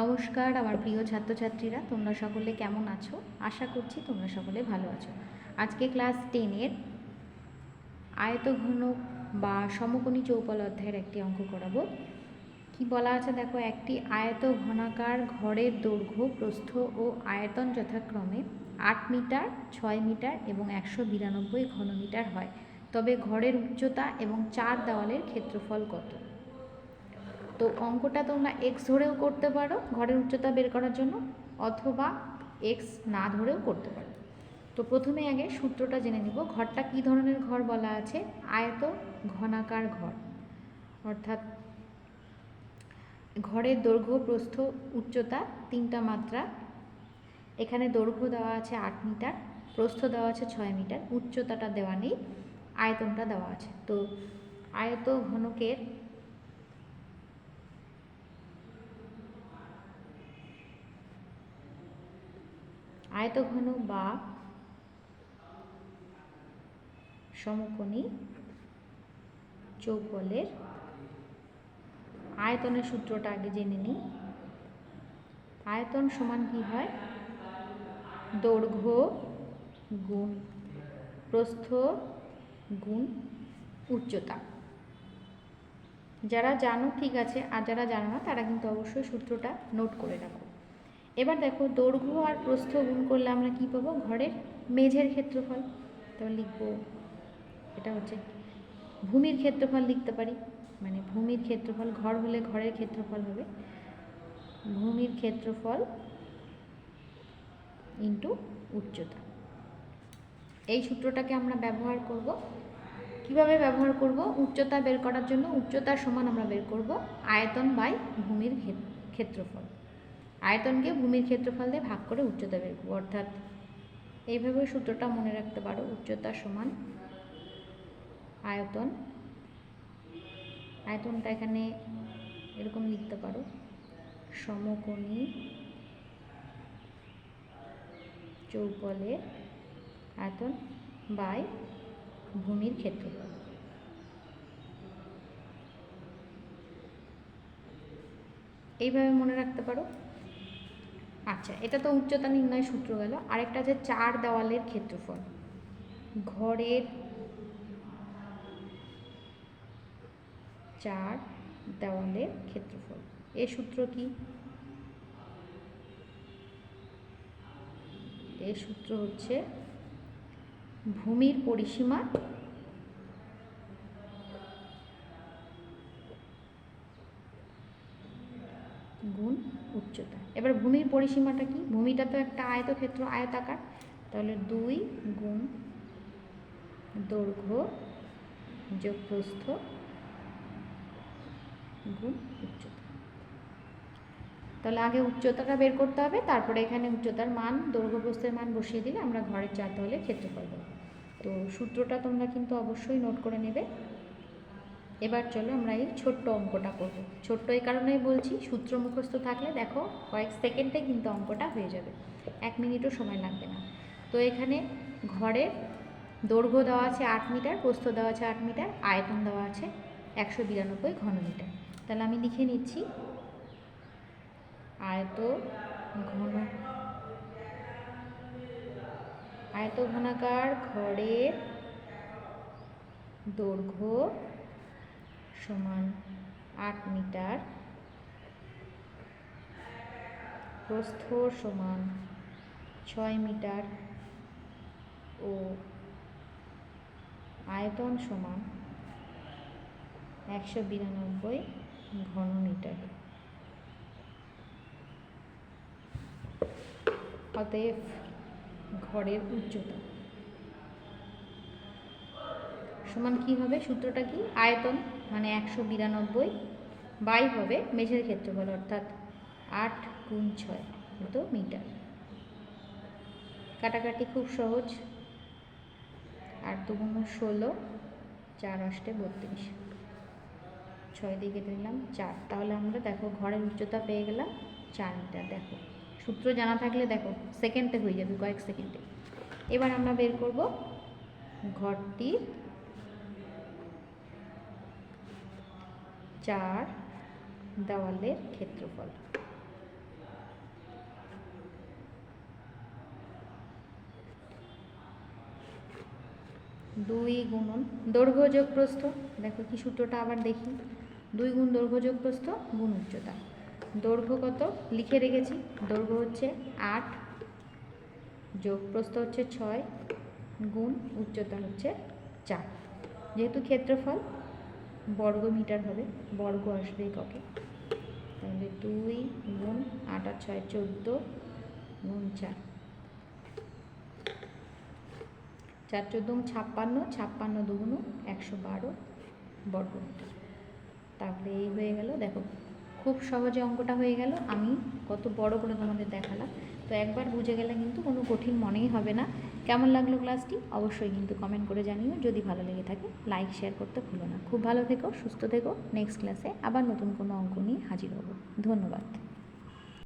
নমস্কার আমার প্রিয় ছাত্রছাত্রীরা, তোমরা সকলে কেমন আছো? আশা করছি তোমরা সকলে ভালো আছো। আজকে ক্লাস টেনের আয়তঘন বা সমকোণী চৌপল অধ্যায়ের একটি অঙ্ক করাবো। কি বলা আছে দেখো, একটি আয়ত ঘনাকার ঘরের দৈর্ঘ্য, প্রস্থ ও আয়তন যথাক্রমে আট মিটার, ছয় মিটার এবং একশো বিরানব্বই ঘনমিটার হয়। তবে ঘরের উচ্চতা এবং চার দেওয়ালের ক্ষেত্রফল কত? তো অঙ্কটা তোমরা এক্স ধরেও করতে পারো ঘরের উচ্চতা বের করার জন্য, অথবা এক্স না ধরেও করতে পারো। তো প্রথমে আগে সূত্রটা জেনে নিব, ঘরটা কী ধরনের ঘর বলা আছে? আয়ত ঘনাকার ঘর। অর্থাৎ ঘরের দৈর্ঘ্য, প্রস্থ, উচ্চতা তিনটা মাত্রা। এখানে দৈর্ঘ্য দেওয়া আছে আট মিটার, প্রস্থ দেওয়া আছে ছয় মিটার, উচ্চতাটা দেওয়া নেই, আয়তনটা দেওয়া আছে। তো আয়ত ঘনকের আয়তঘন বা সমকোণী চৌকলের আয়তনের সূত্রটা আগে জেনে নিই। আয়তন সমান কি হয়? দৈর্ঘ্য গুণ প্রস্থ গুণ উচ্চতা। যারা জানো ঠিক আছে, আর যারা জানো না, তারা কিন্তু অবশ্যই সূত্রটা নোট করে রাখো। এবার দেখো দৈর্ঘ্য আর প্রস্থ গুণ করলে আমরা কি পাবো? ঘরের মেঝের ক্ষেত্রফল। তাহলে লিখব, এটা হচ্ছে ভূমির ক্ষেত্রফল লিখতে পারি। মানে ভূমির ক্ষেত্রফল, ঘর হলে ঘরের ক্ষেত্রফল হবে। ভূমির ক্ষেত্রফল ইন্টু উচ্চতা। এই সূত্রটাকে আমরা ব্যবহার করব। কীভাবে ব্যবহার করব? উচ্চতা বের করার জন্য উচ্চতার সমান আমরা বের করব আয়তন বাই ভূমির ক্ষেত্রফল। আয়তনকে ভূমির ক্ষেত্রফল দিয়ে ভাগ করে উচ্চতা বের করব। অর্থাৎ এইভাবে সূত্রটা মনে রাখতে পারো, উচ্চতা সমান আয়তন। আয়তনটা এখানে এরকম লিখতে পারো, সমকোণী চৌপলের আয়তন বাই ভূমির ক্ষেত্রফল। এইভাবে মনে রাখতে পারো। আচ্ছা এটা তো উচ্চতা নির্ণয় সূত্র গেল। আরেকটা আছে চার দেওয়ালের ক্ষেত্রফল। ঘরের চার দেওয়ালের ক্ষেত্রফল। এ সূত্র কি? এ সূত্র হচ্ছে ভূমির পরিসীমা গুণ উচ্চতা। এবার ভূমির পরিসীমাটা কি? ভূমিটা তো একটা আয়তক্ষেত্র, আয়তাকার। তাহলে দুই গুণ দৈর্ঘ্য যোগ প্রস্থ গুণ উচ্চতা। তাহলে আগে উচ্চতাটা বের করতে হবে, তারপরে এখানে উচ্চতার মান দৈর্ঘ্য প্রস্থের মান বসিয়ে দিলে আমরা ঘরের চার দেওয়ালে ক্ষেত্রফল পাবো। তো সূত্রটা তোমরা কিন্তু অবশ্যই নোট করে নেবে। এবার চলো আমরা এই ছোট্ট অঙ্কটা করব। ছোট্ট এই কারণেই বলছি, সূত্র মুখস্থ থাকলে দেখো কয়েক সেকেন্ডে কিন্তু অঙ্কটা হয়ে যাবে। এক মিনিটও সময় লাগবে না। তো এখানে ঘরের দৈর্ঘ্য দেওয়া আছে আট মিটার, প্রস্থ দেওয়া আছে আট মিটার, আয়তন দেওয়া আছে একশো বিরানব্বই ঘনমিটার। তাহলে আমি লিখে নিচ্ছি আয়ত ঘন আয়ত ঘনাকার ঘরের দৈর্ঘ্য সমান আট মিটার প্রস্থ সমান ছয় মিটার ও আয়তন সমান একশো বিরানব্বই ঘনমিটার। অতএব ঘরের উচ্চতা। সমান কি হবে? সূত্রটা কি? আয়তন মানে একশো বিরানব্বই বাই হবে মেঝের ক্ষেত্রফল, অর্থাৎ আট গুণ ছয় তো মিটার? কাটাকাটি খুব সহজ। আট দুগুণ ষোলো, চার অষ্টে বত্রিশ। ছয় দিয়ে কেটে দিলাম চার। তাহলে আমরা দেখো, ঘরের উচ্চতা পেয়ে গেলাম চার মিটার। দেখো, সূত্র জানা থাকলে দেখো, সেকেন্ডে হয়ে যাবে, কয়েক সেকেন্ডে। এবার আমরা বের করব ঘরটির চার দেওয়ালের ক্ষেত্রফল। দুই গুণন দৈর্ঘ্য যোগ প্রস্থ, দেখো কি সূত্রটা আবার দেখি। দুই গুণ দৈর্ঘ্য যোগ প্রস্থ গুণ উচ্চতা। দৈর্ঘ্য কত? লিখে রেখেছি, দৈর্ঘ্য হচ্ছে আট, যোগ প্রস্থ হচ্ছে ছয়, গুণ উচ্চতা হচ্ছে চার। যেহেতু ক্ষেত্রফল বর্গ মিটার হবে, বর্গ আসবে এককে তাহলে দুই গুণ আট আর ছয় চোদ্দ গুণ চার। চার চোদ্দ ছাপ্পান্ন ছাপ্পান্ন দুগুণ একশো বারো বর্গ মিটার। তাহলে এই হয়ে গেল, দেখো। খুব সহজে অঙ্কটা হয়ে গেল। আমি কত বড় করে তোমাদের দেখালাম। তো একবার বুঝে গেলে কিন্তু কোনো কঠিন মনেই হবে না। কেমন লাগল ক্লাসটি? অবশ্যই কিন্তু কমেন্ট করে জানিও। যদি ভালো লেগে থাকে লাইক শেয়ার করতে ভুলো না। খুব ভালো থেকো, সুস্থ থেকো। নেক্সট ক্লাসে আবার নতুন কোনো অঙ্ক নিয়ে হাজির হব। ধন্যবাদ।